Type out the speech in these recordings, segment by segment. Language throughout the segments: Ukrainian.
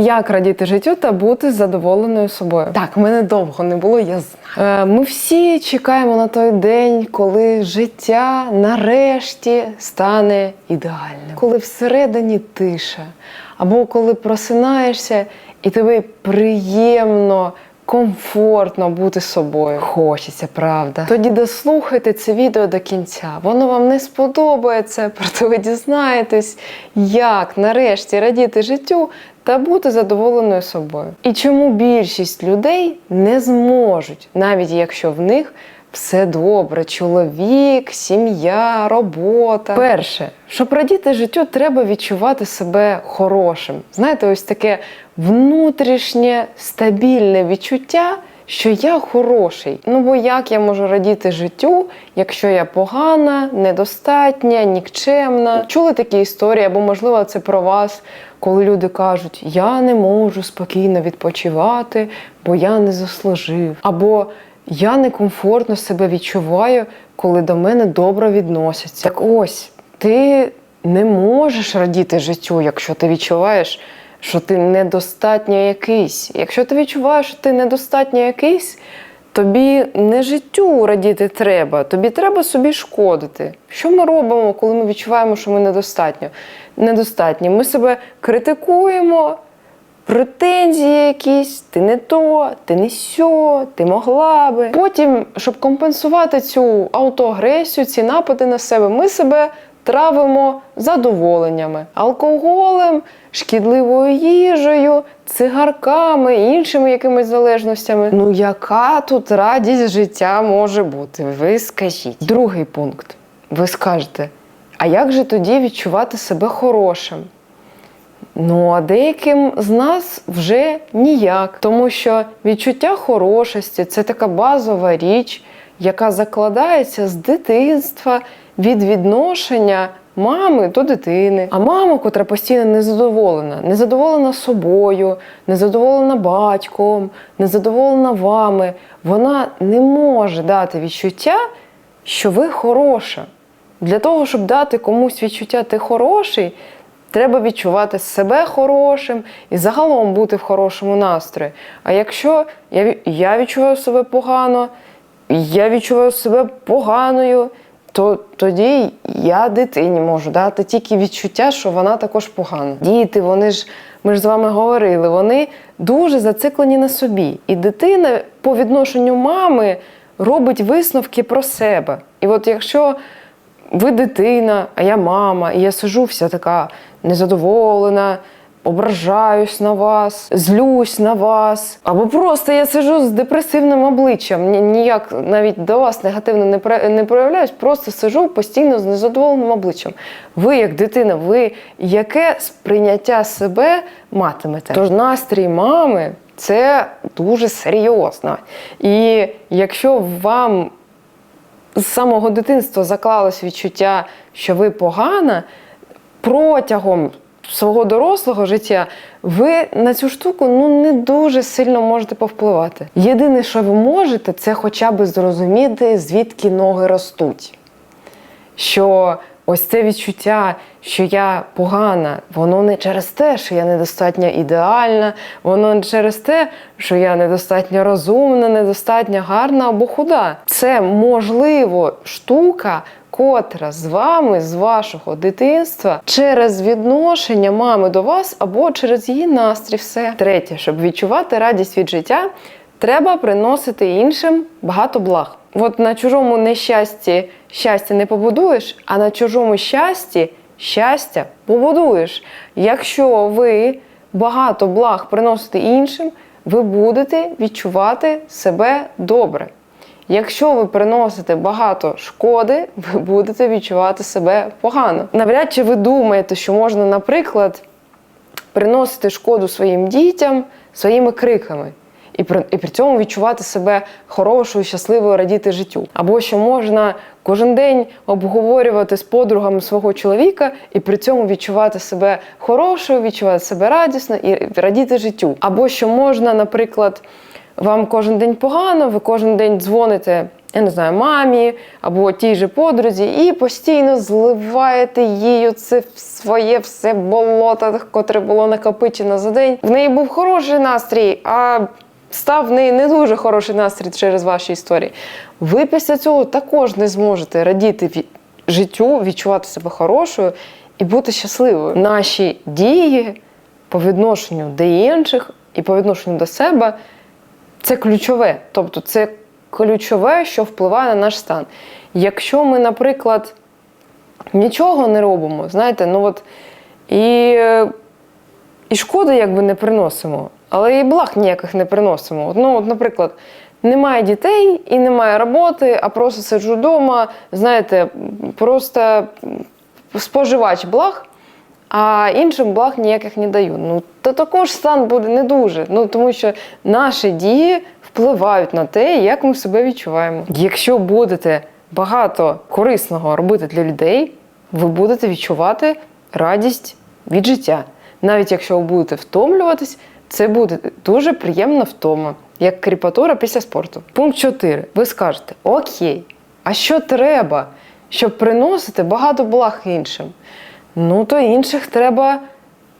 Як радіти життю та бути задоволеною собою? Так, мене довго не було, я знаю. Е, Ми всі чекаємо на той день, коли життя нарешті стане ідеальним, коли всередині тиша, або коли просинаєшся і тобі приємно. Комфортно бути собою. Хочеться, правда. Тоді дослухайте це відео до кінця. Воно вам не сподобається, проте ви дізнаєтесь, як нарешті радіти життю та бути задоволеною собою. І чому більшість людей не зможуть, навіть якщо в них все добре, чоловік, сім'я, робота. Перше, щоб радіти життю, треба відчувати себе хорошим. Знаєте, ось таке внутрішнє стабільне відчуття. Що я хороший. Ну бо як я можу радіти життю, якщо я погана, недостатня, нікчемна? Чули такі історії, або можливо це про вас, коли люди кажуть, я не можу спокійно відпочивати, бо я не заслужив. Або я некомфортно себе відчуваю, коли до мене добре відносяться. Так ось, ти не можеш радіти життю, якщо ти відчуваєш, що ти недостатньо якийсь. Якщо ти відчуваєш, що ти недостатньо якийсь, тобі не життю радіти треба, тобі треба собі шкодити. Що ми робимо, коли ми відчуваємо, що ми недостатньо? недостатні? Ми себе критикуємо претензії якісь, ти не то, ти не сьо, ти могла би. Потім, щоб компенсувати цю аутоагресію, ці напади на себе, ми себе травимо задоволеннями, алкоголем, шкідливою їжею, цигарками, іншими якимись залежностями. Ну, яка тут радість життя може бути? Ви скажіть. Другий пункт. Ви скажете, а як же тоді відчувати себе хорошим? Ну, а деяким з нас вже ніяк, тому що відчуття хорошості це така базова річ, яка закладається з дитинства від відношення мами до дитини. А мама, котра постійно незадоволена, незадоволена собою, незадоволена батьком, незадоволена вами, вона не може дати відчуття, що ви хороша. Для того, щоб дати комусь відчуття ти хороший, треба відчувати себе хорошим і загалом бути в хорошому настрої. А якщо я, я відчуваю себе погано, я відчуваю себе поганою, то тоді я дитині можу дати тільки відчуття, що вона також погана. Діти, вони ж, ми ж з вами говорили, вони дуже зациклені на собі. І дитина по відношенню мами робить висновки про себе. І от якщо ви дитина, а я мама, і я сижу вся така незадоволена, ображаюсь на вас, злюсь на вас. Або просто я сижу з депресивним обличчям, ніяк навіть до вас негативно не, про- не проявляюсь, просто сижу постійно з незадоволеним обличчям. Ви, як дитина, ви яке сприйняття себе матимете? Тож настрій мами це дуже серйозно. І якщо вам з самого дитинства заклалось відчуття, що ви погана, протягом свого дорослого життя ви на цю штуку ну не дуже сильно можете повпливати. Єдине, що ви можете, це хоча б зрозуміти, звідки ноги ростуть. Що ось це відчуття, що я погана, воно не через те, що я недостатньо ідеальна, воно не через те, що я недостатньо розумна, недостатньо гарна або худа. Це можливо штука, котра з вами, з вашого дитинства, через відношення мами до вас або через її настрій. Все. Третє, щоб відчувати радість від життя, треба приносити іншим багато благ. От на чужому нещасті щастя не побудуєш, а на чужому щасті щастя побудуєш. Якщо ви багато благ приносите іншим, ви будете відчувати себе добре. Якщо ви приносите багато шкоди, ви будете відчувати себе погано. Навряд чи ви думаєте, що можна, наприклад, приносити шкоду своїм дітям своїми криками. І при, і при цьому відчувати себе хорошою, щасливою, радіти життю. Або що можна кожен день обговорювати з подругами свого чоловіка і при цьому відчувати себе хорошою, відчувати себе радісно і радіти життю. Або що можна, наприклад, вам кожен день погано, ви кожен день дзвоните я не знаю, мамі або тій же подрузі, і постійно зливаєте їй це своє все болото, котре було накопичено за день. В неї був хороший настрій, а став в неї не дуже хороший настрій через ваші історії. Ви після цього також не зможете радіти життю, відчувати себе хорошою і бути щасливою. Наші дії по відношенню до інших і по відношенню до себе це ключове. Тобто, це ключове, що впливає на наш стан. Якщо ми, наприклад, нічого не робимо, знаєте, ну от і, і шкоди якби не приносимо, але і благ ніяких не приносимо. Ну, от, наприклад, немає дітей і немає роботи, а просто сиджу вдома, знаєте, просто споживач благ, а іншим благ ніяких не даю. Ну, то також стан буде не дуже. Ну, тому що наші дії впливають на те, як ми себе відчуваємо. Якщо будете багато корисного робити для людей, ви будете відчувати радість від життя. Навіть якщо ви будете втомлюватись, це буде дуже приємна втома, як кріпатура після спорту. Пункт 4. Ви скажете: Окей, а що треба, щоб приносити багато благ іншим? Ну, то інших треба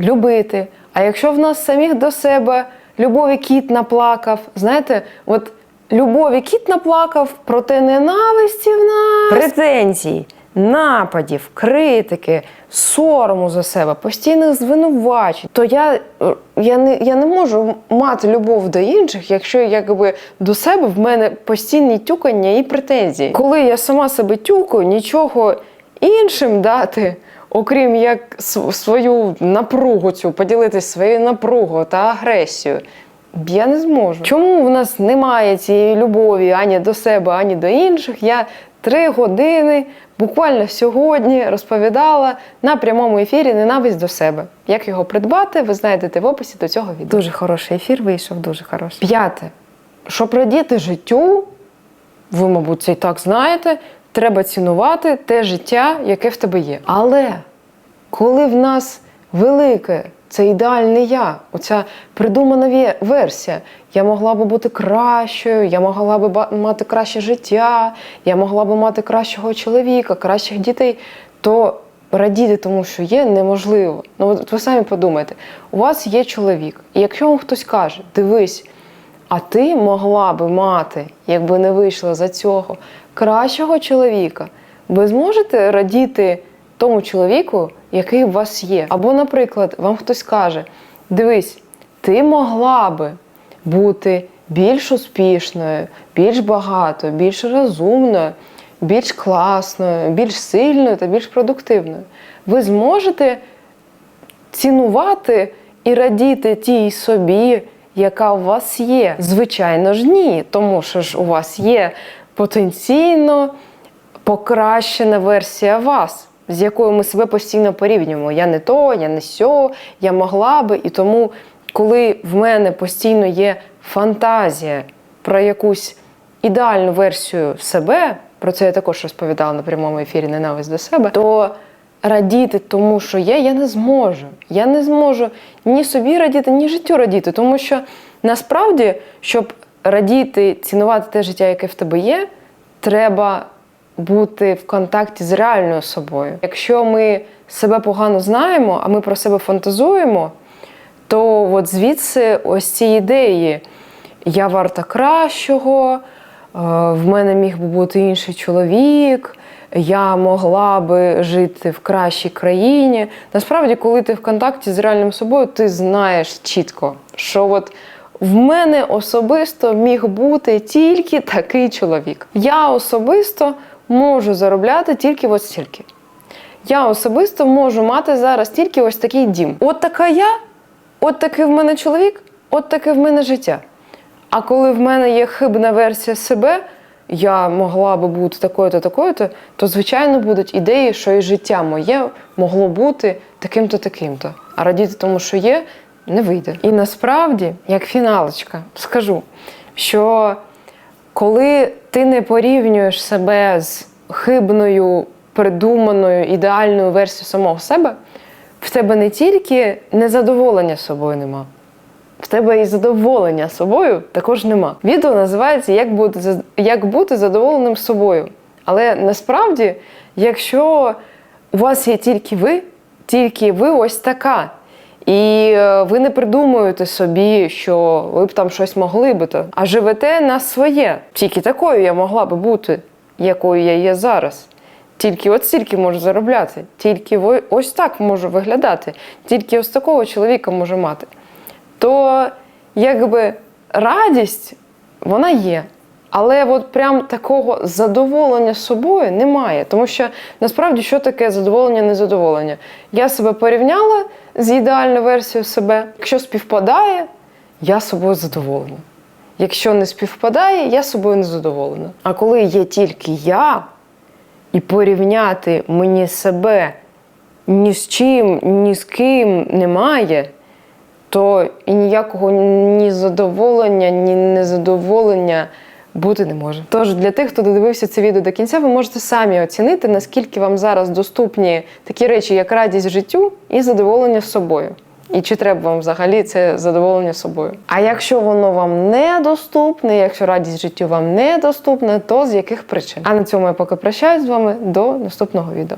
любити. А якщо в нас самих до себе любові кіт наплакав, знаєте, от любові кіт наплакав, проте ненависті в нас, претензій, нападів, критики, сорому за себе, постійних звинувачень, то я, я, не, я не можу мати любов до інших, якщо якби до себе в мене постійні тюкання і претензії. Коли я сама себе тюкаю, нічого іншим дати. Окрім як свою напругу цю поділитися своєю напругою та агресією, я не зможу. Чому в нас немає цієї любові ані до себе, ані до інших? Я три години буквально сьогодні розповідала на прямому ефірі ненависть до себе. Як його придбати, ви знайдете в описі до цього відео. Дуже хороший ефір вийшов, дуже хороший. П'яте. Щоб радіти життю, ви, мабуть, це і так знаєте, треба цінувати те життя, яке в тебе є. Але коли в нас велике, це ідеальне я, оця придумана версія, я могла би бути кращою, я могла би мати краще життя, я могла би мати кращого чоловіка, кращих дітей, то радіти тому, що є, неможливо. Ну, от ви самі подумайте, у вас є чоловік, і якщо вам хтось каже, дивись, а ти могла би мати, якби не вийшла за цього, кращого чоловіка. Ви зможете радіти тому чоловіку, який у вас є. Або, наприклад, вам хтось каже: дивись, ти могла би бути більш успішною, більш багатою, більш розумною, більш класною, більш сильною та більш продуктивною. Ви зможете цінувати і радіти тій собі, яка у вас є. Звичайно ж, ні, тому що ж у вас є потенційно покращена версія вас, з якою ми себе постійно порівнюємо. Я не то, я не сьо, я могла би. І тому, коли в мене постійно є фантазія про якусь ідеальну версію себе, про це я також розповідала на прямому ефірі ненависть до себе, то радіти тому, що є, я не зможу. Я не зможу ні собі радіти, ні життю радіти. Тому що насправді, щоб радіти, цінувати те життя, яке в тебе є, треба бути в контакті з реальною собою. Якщо ми себе погано знаємо, а ми про себе фантазуємо, то от звідси ось ці ідеї. Я варта кращого, е, в мене міг би бути інший чоловік, я могла би жити в кращій країні. Насправді, коли ти в контакті з реальним собою, ти знаєш чітко, що от в мене особисто міг бути тільки такий чоловік. Я особисто можу заробляти тільки ось стільки. Я особисто можу мати зараз тільки ось такий дім. От така я, от такий в мене чоловік, от таке в мене життя. А коли в мене є хибна версія себе, я могла би бути такою-то, такою-то, то звичайно будуть ідеї, що і життя моє могло бути таким-то, таким-то. А радіти тому, що є, не вийде. І насправді, як фіналочка, скажу, що коли ти не порівнюєш себе з хибною, придуманою, ідеальною версією самого себе, в тебе не тільки незадоволення собою нема, в тебе і задоволення собою також нема. Відео називається Як бути, як бути задоволеним собою. Але насправді, якщо у вас є тільки ви, тільки ви ось така. І е, ви не придумуєте собі, що ви б там щось могли би, то, а живете на своє. Тільки такою я могла би бути, якою я є зараз. Тільки от стільки можу заробляти, тільки ось так можу виглядати, тільки ось такого чоловіка можу мати. То якби радість вона є. Але от прям такого задоволення собою немає. Тому що насправді що таке задоволення, незадоволення? Я себе порівняла з ідеальною версією себе. Якщо співпадає, я собою задоволена. Якщо не співпадає, я собою не задоволена. А коли є тільки я, і порівняти мені себе ні з чим, ні з ким немає, то і ніякого ні задоволення, ні незадоволення бути не може. Тож для тих, хто додивився це відео до кінця, ви можете самі оцінити, наскільки вам зараз доступні такі речі, як радість життю і задоволення собою. І чи треба вам взагалі це задоволення собою? А якщо воно вам недоступне, якщо радість життю вам недоступна, то з яких причин? А на цьому я поки прощаюсь з вами до наступного відео.